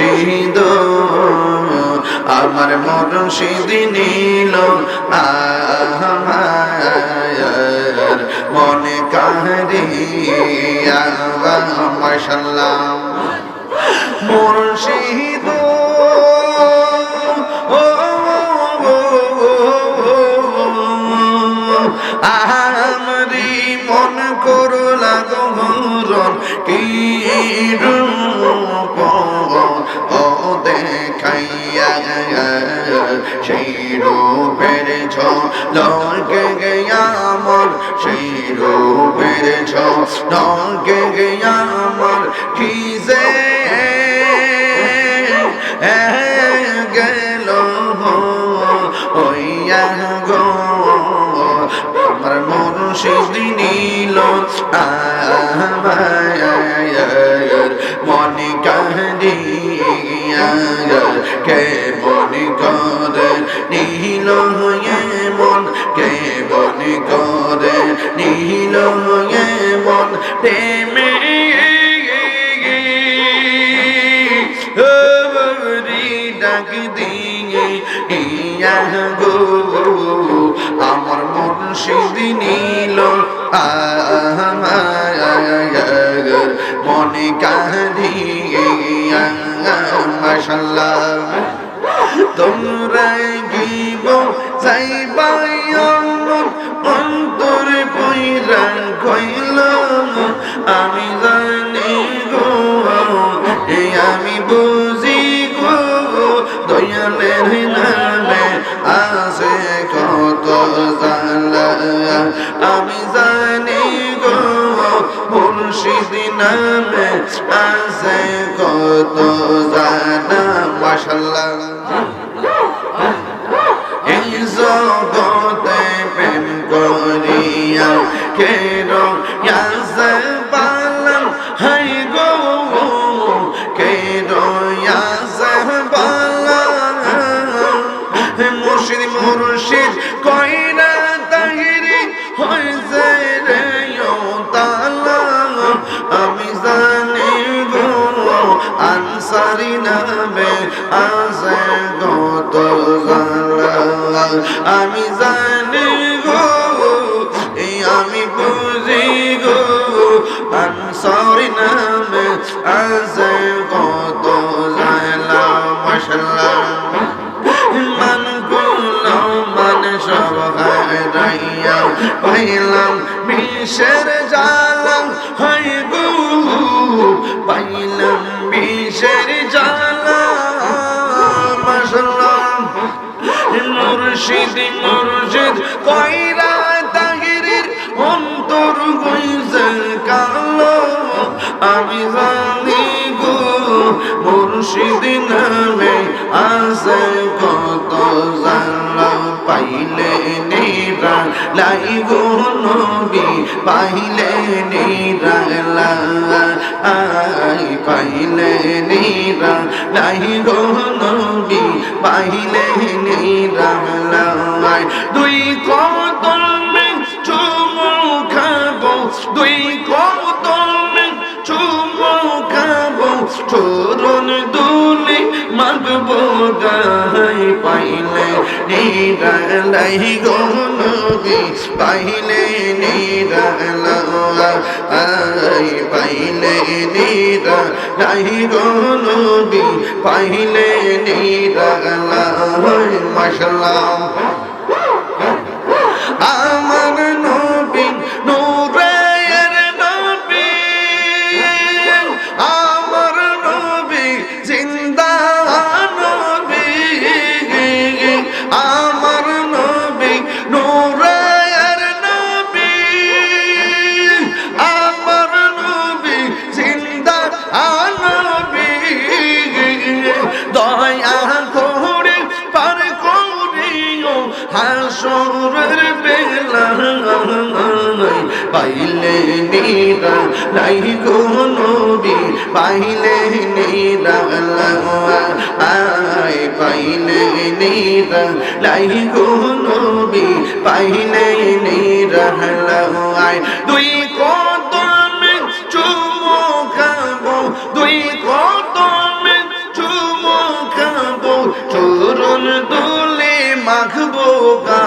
মুর্শিদ। আমার মুর্শিদ নীল আমার মনে কাহরিয়া মাশাল্লাহ। মুর্শিদ মন করলা গহরন কি রূপ দেখাইয়া সেই রূপের ঝলকে গেয়া মন সেই রূপের ঝলকে গেয়া মন কি যে গেল ওইয়া গো। আমার মুর্শিদ নীল আমার প্রেমে ডাক দিয়ে ইয়া গো। আমার মুর্শিদ নীল মনে কাহিয়া মাশাল্লাহ। তোমরা গিব যাইবাই আমি জানি গো আমি বুঝি গো, দয়ালের নামে আছে কত জালা আমি জানি গো, মুর্শিদ নামে আছে কত জানা মাশাল্লাহ এই জগতে প্রেম করিয়া কেন মুর্শিদ কইরা তাহিরি হইছে রে তালা আমি জানি গো, আনসারি নামে কত জালা আমি জানি গো, এই আমি বুঝি গো, আনসারি নামে আছে পাইলাম, বিষের জালাম হাই গো। পাইলাম, বিষের জালা মাশাল্লাহ মুর্শিদ মুর্শিদ, কইরা তাহিরির অন্তর গইছে কালো। আমি জানি গো, মুর্শিদ নামে আছে লাই গো নবী পাইলে নিরা লাই পাইলে নিরা লাই গো নবী পাইলে নিরা লাই দুই কদমে চুমু খাব, দুই কদমে চুমু খাব চরণ দুলি মাগবো গাই পাইলে নিরালাই গো নবী পাইলে নিরালাই পাইলে নিরালাই গো নবী পাইলে নিরালাই, মাশাল্লাহ। হাসরের বেলা পাইলে নীরা নাই নবী পাইলে নীরা আয় পাইলে নীরা নাই নবী পাইলে নীরা আয়। দুই কদমে চুমো খাব, দুই কদমে চুমো খাব চোরণ দুলে মাখবো গা।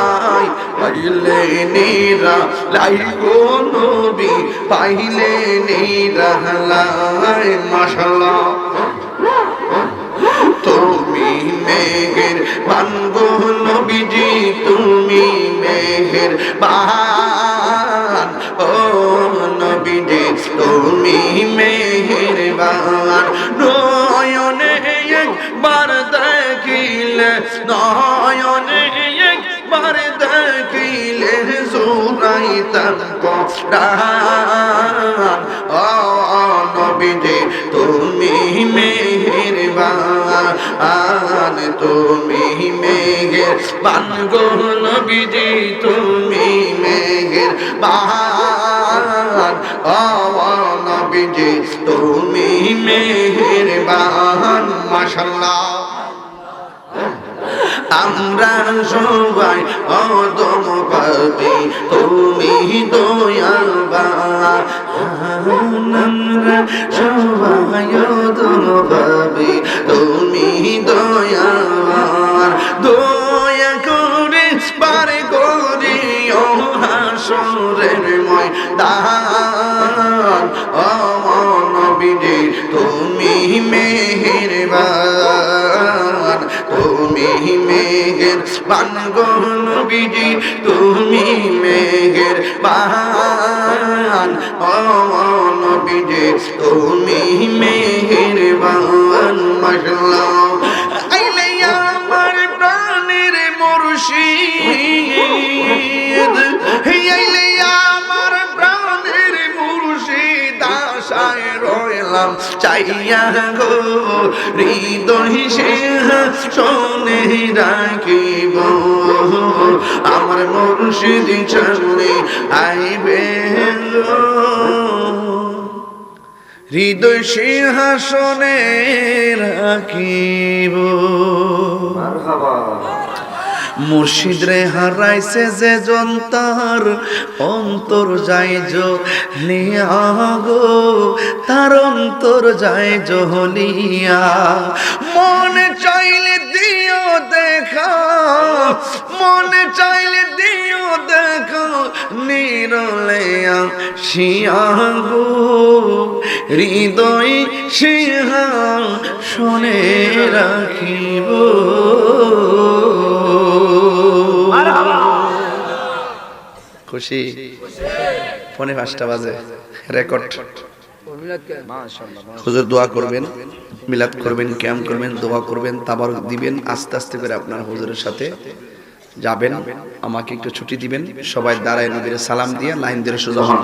পাইলে নিরা, লাই গো নবী, পাইলে নিরা, লাই মাশাআল্লাহ। তুমি মেঘের বানগো নবীজি, তুমি মেঘের বান। ও নবীজি, তুমি মেঘের বান। নয়নে একবার দেখিলে, নয়নে একবার দেখিলে জোরাইতাম পরাণ ও নবীজি, তুমি মেহেরবান, তুমি মেঘের বানগো নবীজি, তুমি মেঘের বান ও নবীজি, তুমি মেহেরবান মাশাল্লাহ আমরা সবাই অদম পাবি তুমি দয়াবা আমরা সবাই অদম পাবি তুমি দয়াবার দয়া করে পারে করি ও হাসরের ময়দান। বানগো নবীজি তুমি মেঘের বান ও নবীজি তুমি চাইয়া গো হৃদয় সে শোনে রাখিব আমার মুর্শিদ চলে আইবে হৃদয় সিংহাসনে রাখিব মুর্শিদ রে হারাইছে যে জন্তার অন্তর যাই নিয়া গো। তার অন্তর যাই জলিয়া মনে চাইলে দিও দেখা মনে চাইলে দিও দেখা নিরলেয়া শিয়া গো। হৃদয় সিংহা শোনে রাখিব। খুশি? পনে পাঁচটা বাজে রেকর্ড। হুজুর দোয়া করবেন মিলাদ করবেন ক্যাম্প করবেন দোয়া করবেন তাবার দিবেন আস্তে আস্তে করে আপনার হুজুরের সাথে যাবেন আমাকে একটু ছুটি দিবেন সবাই দাঁড়ায় নবীর সালাম দিয়ে লাইন দিয়ে সোজা হন